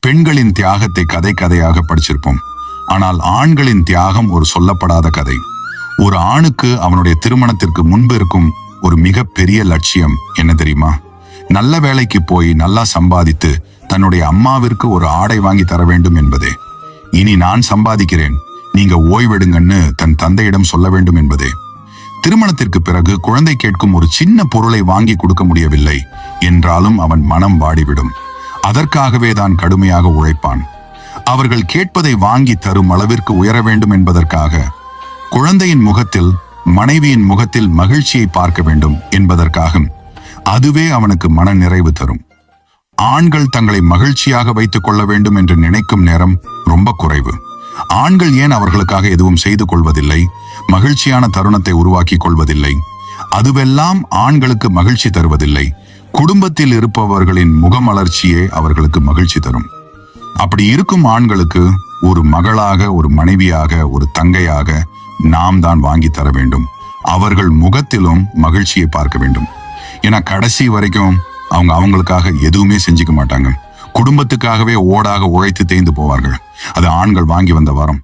பெண்களின் தியாகத்தை கதை கதையாக படிச்சிருப்போம். ஆனால் ஆண்களின் தியாகம் ஒரு சொல்லப்படாத கதை. ஒரு ஆணுக்கு அவனுடைய திருமணத்திற்கு முன்பு இருக்கும் ஒரு மிக பெரிய லட்சியம் என்ன தெரியுமா? நல்ல வேலைக்கு போய் நல்லா சம்பாதித்து தன்னுடைய அம்மாவிற்கு ஒரு ஆடை வாங்கி தர வேண்டும் என்பதே. இனி நான் சம்பாதிக்கிறேன். நீங்க ஓய்வெடுங்கன்னு தன் தந்தையிடம் சொல்ல வேண்டும் என்பதே. திருமணத்திற்கு பிறகு குழந்தை கேட்கும் ஒரு சின்ன பொருளை வாங்கி கொடுக்க முடியவில்லை. என்றாலும் அவன் மனம் வாடிவிடும். அதற்காகவே தான் கடுமையாக உழைப்பான். அவர்கள் கேட்பதை வாங்கி தரும் அளவிற்கு உயர வேண்டும் என்பதற்காக குழந்தையின் முகத்தில் மனைவியின் முகத்தில் மகிழ்ச்சியை பார்க்க வேண்டும் என்பதற்காக அதுவே அவனுக்கு மன நிறைவு தரும். ஆண்கள் தங்களை மகிழ்ச்சியாக வைத்துக் கொள்ள வேண்டும் என்று நினைக்கும் நேரம் ரொம்ப குறைவு. ஆண்கள் ஏன் அவர்களுக்காக எதுவும் செய்து கொள்வதில்லை? மகிழ்ச்சியான தருணத்தை உருவாக்கி கொள்வதில்லை. அதுவெல்லாம் ஆண்களுக்கு மகிழ்ச்சி தருவதில்லை. குடும்பத்தில் இருப்பவர்களின் முகமலர்ச்சியே அவர்களுக்கு மகிழ்ச்சி தரும். அப்படி இருக்கும் ஆண்களுக்கு ஒரு மகளாக ஒரு மனைவியாக ஒரு தங்கையாக நாம் தான் வாங்கி தர வேண்டும். அவர்கள் முகத்திலும் மகிழ்ச்சியை பார்க்க வேண்டும். ஏன்னா கடைசி வரைக்கும் அவங்க அவங்களுக்காக எதுவுமே செஞ்சுக்க மாட்டாங்க. குடும்பத்துக்காகவே ஓடாக உழைத்து தேய்ந்து போவார்கள். அது ஆண்கள் வாங்கி வந்த வரம்.